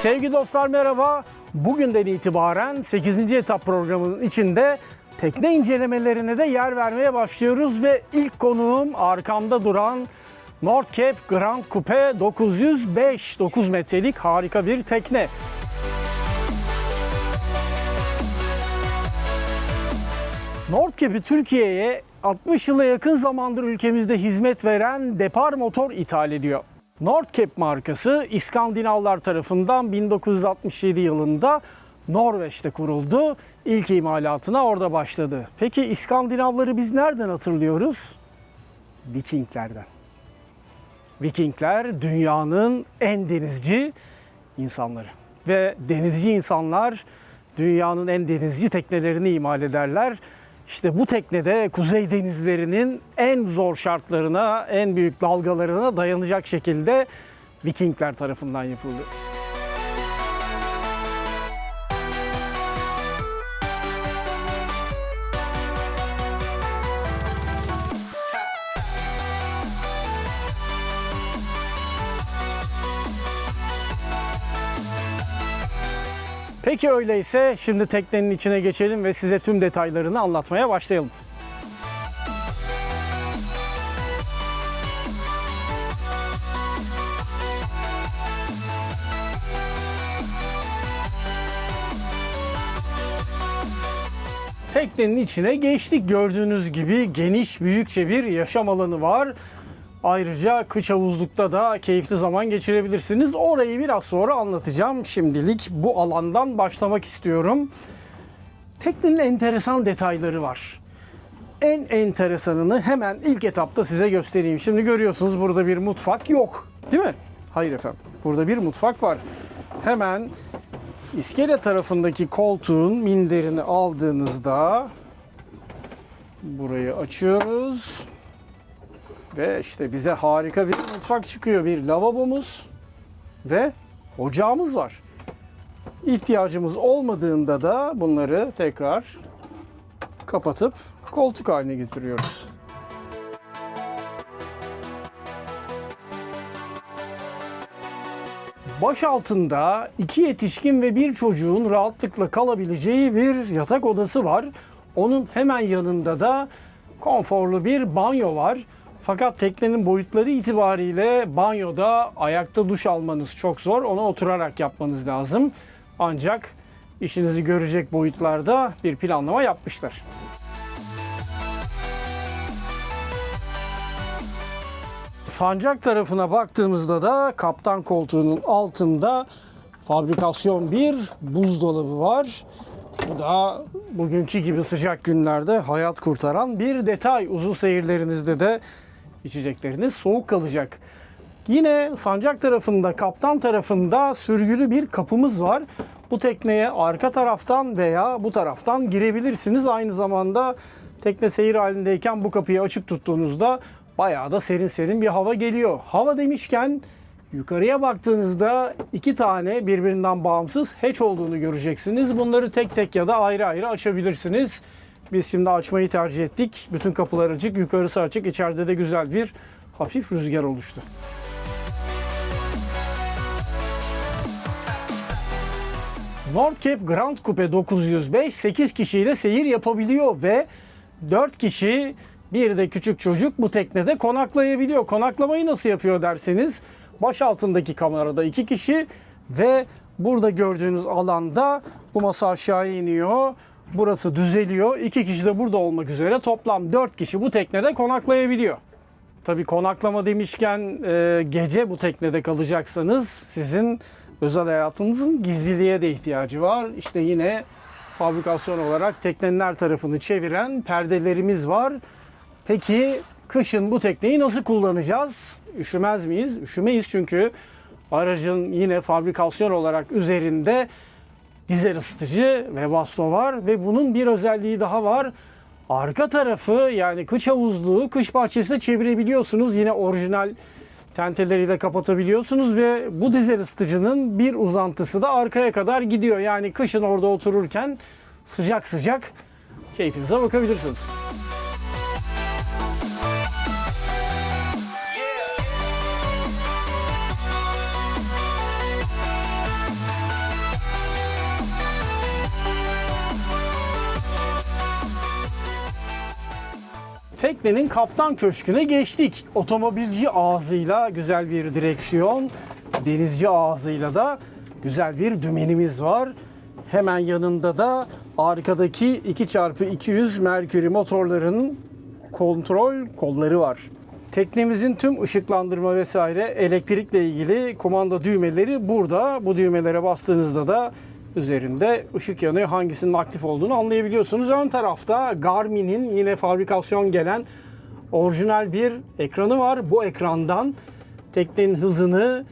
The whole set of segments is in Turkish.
Sevgili dostlar merhaba. Bugünden itibaren 8. etap programının içinde tekne incelemelerine de yer vermeye başlıyoruz ve ilk konuğum arkamda duran North Cape Grand Coupe 905 9 metrelik harika bir tekne. North Cape'i Türkiye'ye 60 yıla yakın zamandır ülkemizde hizmet veren Depar Motor ithal ediyor. North Cape markası İskandinavlar tarafından 1967 yılında Norveç'te kuruldu. İlk imalatına orada başladı. Peki İskandinavları biz nereden hatırlıyoruz? Vikinglerden. Vikingler dünyanın en denizci insanları. Ve denizci insanlar dünyanın en denizci teknelerini imal ederler. İşte bu teknede kuzey denizlerinin en zor şartlarına, en büyük dalgalarına dayanacak şekilde Vikingler tarafından yapıldı. Peki öyleyse şimdi teknenin içine geçelim ve size tüm detaylarını anlatmaya başlayalım. Teknenin içine geçtik. Gördüğünüz gibi geniş büyükçe bir yaşam alanı var. Ayrıca kış havuzlukta da keyifli zaman geçirebilirsiniz. Orayı biraz sonra anlatacağım. Şimdilik bu alandan başlamak istiyorum. Teknenin enteresan detayları var. En enteresanını hemen ilk etapta size göstereyim. Şimdi görüyorsunuz burada bir mutfak yok. Değil mi? Hayır efendim. Burada bir mutfak var. Hemen iskele tarafındaki koltuğun minderini aldığınızda burayı açıyoruz. Ve işte bize harika bir mutfak çıkıyor. Bir lavabomuz ve ocağımız var. İhtiyacımız olmadığında da bunları tekrar kapatıp koltuk haline getiriyoruz. Baş altında iki yetişkin ve bir çocuğun rahatlıkla kalabileceği bir yatak odası var. Onun hemen yanında da konforlu bir banyo var. Fakat teknenin boyutları itibariyle banyoda ayakta duş almanız çok zor. Onu oturarak yapmanız lazım. Ancak işinizi görecek boyutlarda bir planlama yapmışlar. Sancak tarafına baktığımızda da kaptan koltuğunun altında fabrikasyon bir buzdolabı var. Bu da bugünkü gibi sıcak günlerde hayat kurtaran bir detay. Uzun seyirlerinizde de içecekleriniz soğuk kalacak. Yine sancak tarafında, kaptan tarafında sürgülü bir kapımız var. Bu tekneye arka taraftan veya bu taraftan girebilirsiniz. Aynı zamanda tekne seyir halindeyken bu kapıyı açık tuttuğunuzda bayağı da serin serin bir hava geliyor. Hava demişken yukarıya baktığınızda iki tane birbirinden bağımsız hatch olduğunu göreceksiniz. Bunları tek tek ya da ayrı ayrı açabilirsiniz. Biz şimdi açmayı tercih ettik. Bütün kapılar açık, yukarısı açık. İçeride de güzel bir hafif rüzgar oluştu. North Cape Grand Coupe 905 8 kişiyle seyir yapabiliyor ve 4 kişi bir de küçük çocuk bu teknede konaklayabiliyor. Konaklamayı nasıl yapıyor derseniz baş altındaki kamerada 2 kişi ve burada gördüğünüz alanda bu masa aşağı iniyor. Burası düzeliyor. İki kişi de burada olmak üzere toplam 4 kişi bu teknede konaklayabiliyor. Tabii konaklama demişken e, gece bu teknede kalacaksanız sizin özel hayatınızın gizliliğe de ihtiyacı var. İşte yine fabrikasyon olarak teknenin her tarafını çeviren perdelerimiz var. Peki kışın bu tekneyi nasıl kullanacağız? Üşümez miyiz? Üşümeyiz çünkü aracın yine fabrikasyon olarak üzerinde dizel ısıtıcı ve baston var ve bunun bir özelliği daha var. Arka tarafı yani kış havuzluğu kış bahçesine çevirebiliyorsunuz. Yine orijinal tenteleriyle kapatabiliyorsunuz ve bu dizel ısıtıcının bir uzantısı da arkaya kadar gidiyor. Yani kışın orada otururken sıcak sıcak keyfinize bakabilirsiniz. Teknenin kaptan köşküne geçtik. Otomobilci ağzıyla güzel bir direksiyon, denizci ağzıyla da güzel bir dümenimiz var. Hemen yanında da arkadaki 2x200 Mercury motorlarının kontrol kolları var. Teknemizin tüm ışıklandırma vesaire elektrikle ilgili kumanda düğmeleri burada. Bu düğmelere bastığınızda da üzerinde ışık yanıyor. Hangisinin aktif olduğunu anlayabiliyorsunuz. Ön tarafta Garmin'in yine fabrikasyon gelen orijinal bir ekranı var. Bu ekrandan teknenin hızını,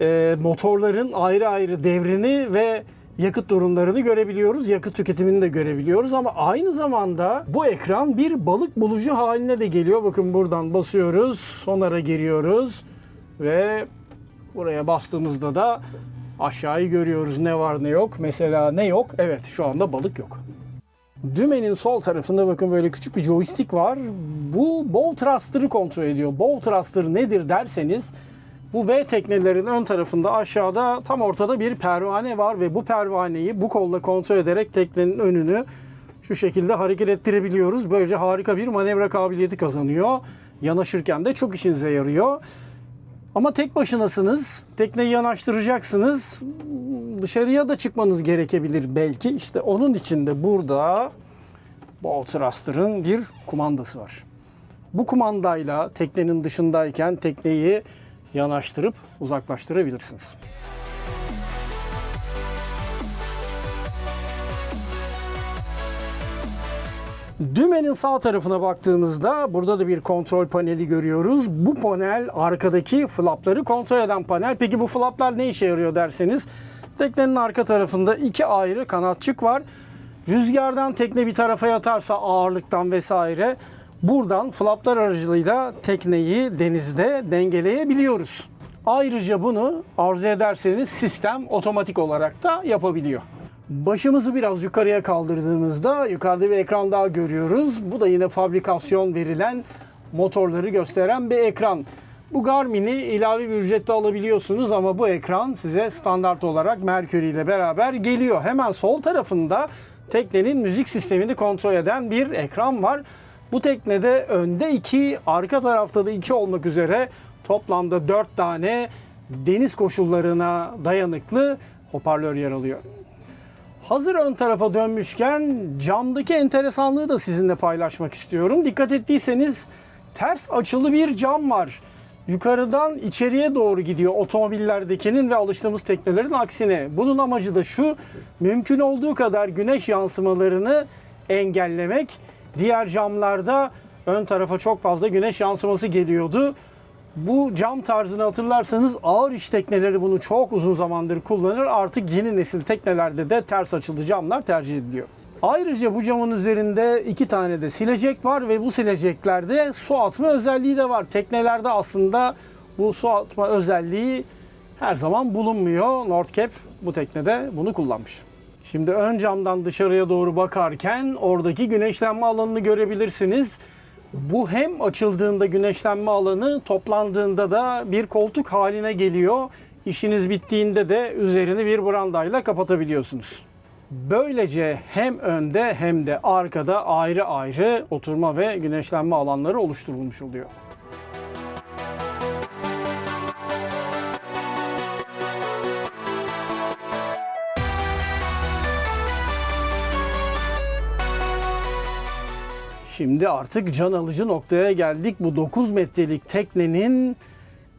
e, motorların ayrı ayrı devrini ve yakıt durumlarını görebiliyoruz. Yakıt tüketimini de görebiliyoruz ama aynı zamanda bu ekran bir balık bulucu haline de geliyor. Bakın buradan basıyoruz, sonara giriyoruz ve buraya bastığımızda da aşağıyı görüyoruz ne var ne yok. Mesela ne yok? Evet şu anda balık yok. Dümenin sol tarafında bakın böyle küçük bir joystick var. Bu bow thruster'ı kontrol ediyor. Bow thruster nedir derseniz bu V teknelerin ön tarafında aşağıda tam ortada bir pervane var ve bu pervaneyi bu kolla kontrol ederek teknenin önünü şu şekilde hareket ettirebiliyoruz. Böylece harika bir manevra kabiliyeti kazanıyor. Yanaşırken de çok işinize yarıyor. Ama tek başınasınız. Tekneyi yanaştıracaksınız. Dışarıya da çıkmanız gerekebilir belki. İşte onun için de burada Bow Thruster'ın bir kumandası var. Bu kumandayla teknenin dışındayken tekneyi yanaştırıp uzaklaştırabilirsiniz. Dümenin sağ tarafına baktığımızda burada da bir kontrol paneli görüyoruz. Bu panel arkadaki flapları kontrol eden panel. Peki bu flaplar ne işe yarıyor derseniz teknenin arka tarafında iki ayrı kanatçık var. Rüzgardan tekne bir tarafa yatarsa ağırlıktan vesaire buradan flaplar aracılığıyla tekneyi denizde dengeleyebiliyoruz. Ayrıca bunu arzu ederseniz sistem otomatik olarak da yapabiliyor. Başımızı biraz yukarıya kaldırdığımızda yukarıda bir ekran daha görüyoruz. Bu da yine fabrikasyon verilen motorları gösteren bir ekran. Bu Garmin'i ilave bir ücretle alabiliyorsunuz ama bu ekran size standart olarak Mercury ile beraber geliyor. Hemen sol tarafında teknenin müzik sistemini kontrol eden bir ekran var. Bu teknede önde 2, arka tarafta da 2 olmak üzere toplamda 4 tane deniz koşullarına dayanıklı hoparlör yer alıyor. Hazır ön tarafa dönmüşken camdaki enteresanlığı da sizinle paylaşmak istiyorum. Dikkat ettiyseniz ters açılı bir cam var. Yukarıdan içeriye doğru gidiyor otomobillerdekinin ve alıştığımız teknelerin aksine. Bunun amacı da şu, mümkün olduğu kadar güneş yansımalarını engellemek. Diğer camlarda ön tarafa çok fazla güneş yansıması geliyordu. Bu cam tarzını hatırlarsanız ağır iş tekneleri bunu çok uzun zamandır kullanır. Artık yeni nesil teknelerde de ters açılı camlar tercih ediliyor. Ayrıca bu camın üzerinde iki tane de silecek var ve bu sileceklerde su atma özelliği de var. Teknelerde aslında bu su atma özelliği her zaman bulunmuyor. Nordcap bu teknede bunu kullanmış. Şimdi ön camdan dışarıya doğru bakarken oradaki güneşlenme alanını görebilirsiniz. Bu hem açıldığında güneşlenme alanı toplandığında da bir koltuk haline geliyor. İşiniz bittiğinde de üzerini bir brandayla kapatabiliyorsunuz. Böylece hem önde hem de arkada ayrı ayrı oturma ve güneşlenme alanları oluşturulmuş oluyor. Şimdi artık can alıcı noktaya geldik. Bu 9 metrelik teknenin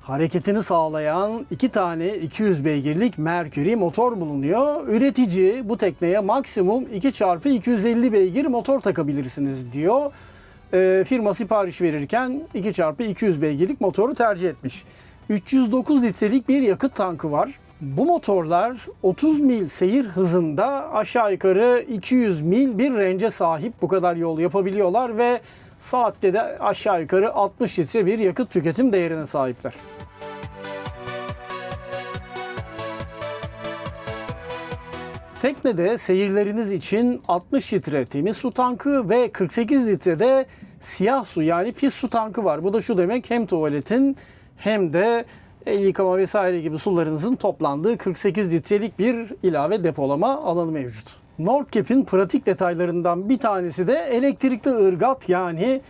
hareketini sağlayan iki tane 200 beygirlik Mercury motor bulunuyor. Üretici bu tekneye maksimum 2x250 beygir motor takabilirsiniz diyor. Ee, firma sipariş verirken 2x200 beygirlik motoru tercih etmiş. 309 litrelik bir yakıt tankı var. Bu motorlar 30 mil seyir hızında aşağı yukarı 200 mil bir range'e sahip bu kadar yol yapabiliyorlar ve saatte de aşağı yukarı 60 litre bir yakıt tüketim değerine sahipler. Teknede seyirleriniz için 60 litre temiz su tankı ve 48 litrede siyah su yani pis su tankı var. Bu da şu demek hem tuvaletin hem de el yıkama vesaire gibi sularınızın toplandığı 48 litrelik bir ilave depolama alanı mevcut. Nordcap'in pratik detaylarından bir tanesi de elektrikli ırgat yani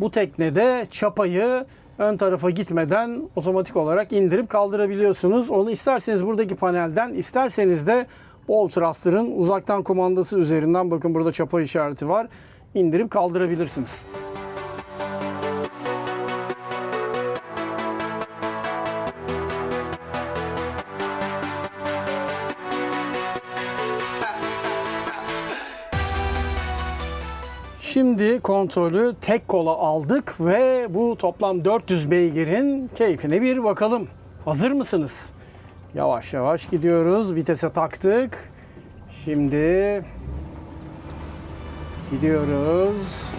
bu teknede çapayı ön tarafa gitmeden otomatik olarak indirip kaldırabiliyorsunuz. Onu isterseniz buradaki panelden, isterseniz de Ball Thruster'ın uzaktan kumandası üzerinden bakın burada çapa işareti var. indirip kaldırabilirsiniz. Şimdi kontrolü tek kola aldık ve bu toplam 400 beygirin keyfine bir bakalım. Hazır mısınız? Yavaş yavaş gidiyoruz. Vitese taktık. Şimdi gidiyoruz.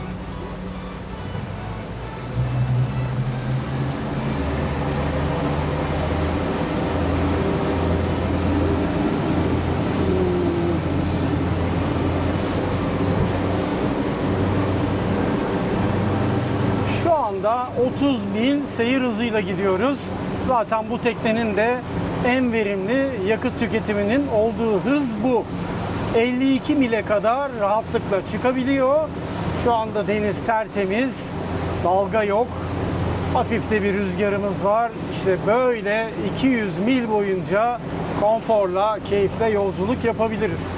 30 mil seyir hızıyla gidiyoruz. Zaten bu teknenin de en verimli yakıt tüketiminin olduğu hız bu. 52 mile kadar rahatlıkla çıkabiliyor. Şu anda deniz tertemiz, dalga yok. Hafif de bir rüzgarımız var. İşte böyle 200 mil boyunca konforla, keyifle yolculuk yapabiliriz.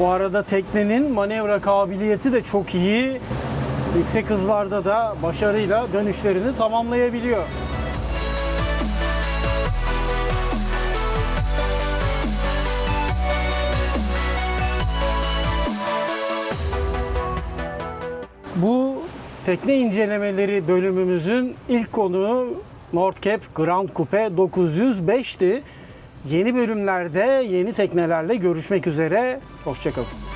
Bu arada teknenin manevra kabiliyeti de çok iyi. Yüksek hızlarda da başarıyla dönüşlerini tamamlayabiliyor. Bu tekne incelemeleri bölümümüzün ilk konuğu Nordcap Grand Coupe 905'ti. Yeni bölümlerde yeni teknelerle görüşmek üzere. Hoşçakalın.